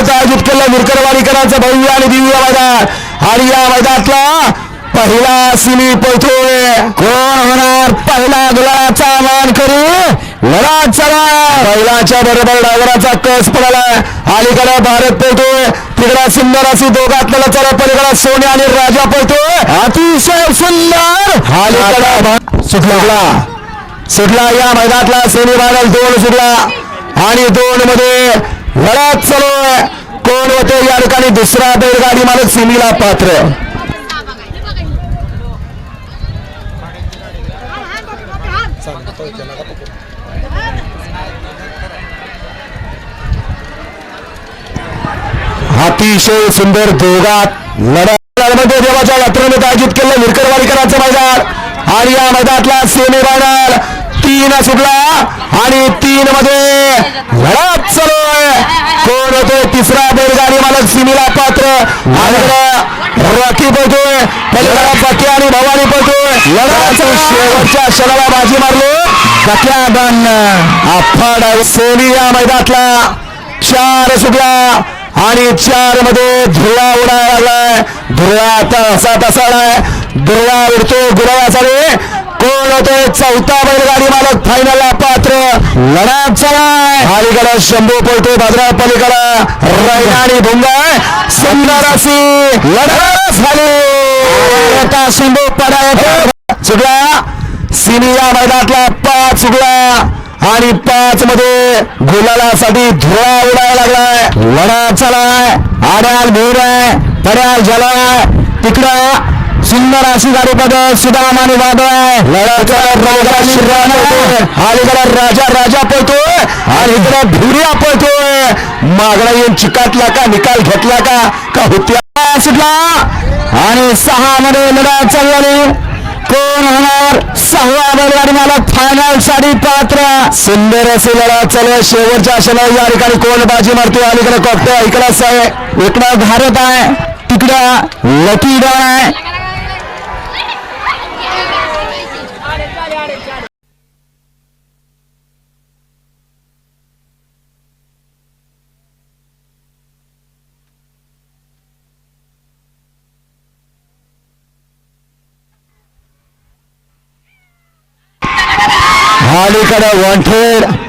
यात्रेनिमित्त आयोजित केलं विरकरवाडीकरांचं भव्य आणि दिव्य मैदान. आणि या मैदानातला पहिला सिमी पळतोय कोण होणार? पहिला गुलाचा मान करू लढा चला पहिलाच्या बरोबर डायव्हराचा कस पडाला. अलीकडे भारत पळतोय तिकडा सुंदर अशी दोघातला चला पलीकडे सोने आणि राजा पळतोय अतिशय सुंदर. अलीकडे सुटला. सुटला. या मैदानातला सेमी फायनल दोन सुटला. आणि दोन मध्ये लढत चालू होते या ठिकाणी दुसरा बैलगाडी मालक सिमीला पात्र. अतिशय सुंदर दोघात लढाईमध्ये देवाच्या यात्रेमध्ये आयोजित केलं विरकरवाडीकरांचं मैदान. आणि या मैदानातला सेमी फायनल तीन सुटला आणि तीन मध्ये लढत चालू कोण होतोय तिसरा बैलगाडी मालक सिमीला पात्र. रॉकी पळतोय. पक्की आणि भवानी पळतोय. लढाचा शेवटच्या क्षणाला बाजी मारलो. कट्या बन आफाड सेमी या मैदानातला. चार सुटला आणि चारमध्ये धुळा उडायला लागलाय. धुळा आता असा तसाळाय धुळा उडतो गुरावाचा रे होतोय. चौथा बैलगाडी मालक फायनल पात्र. लढा चला. अलीकडे शंभू पळतोय बाजरा पलीकडे रैना आणि भुंगाय सुंदर अशी लढा झाली. आता शंभू पडा चुकला. सिनिया मैदानातला पाच चुकला. आणि पाच मध्ये गुलालासाठी धुळा उडायला लागलाय. लढा चलाय आड्याल भीर आहे पड्याल जलाय. तिकडं सुंदर अशी गाडी पदक सुदाम आणि वादळ राजा राजा पळतोय. आणि इकडे भिरिया पळतोय. मागडा येऊन चिकाटला का निकाल घेतला का का हुत्या? सुटला. आणि सहा मध्ये लढा चालू कोण होणार? सहावा बैलगाडी मालक फायनलसाठी पात्र. सुंदर असे लढा चालू शेवटच्या आशेला या ठिकाणी कोण बाजी मारतो अलीकडे कॉकटे इकडं आहे इकडं भारत आहे. तिकडं लकी डॉन आहे. अलीकडे वॉन्टेड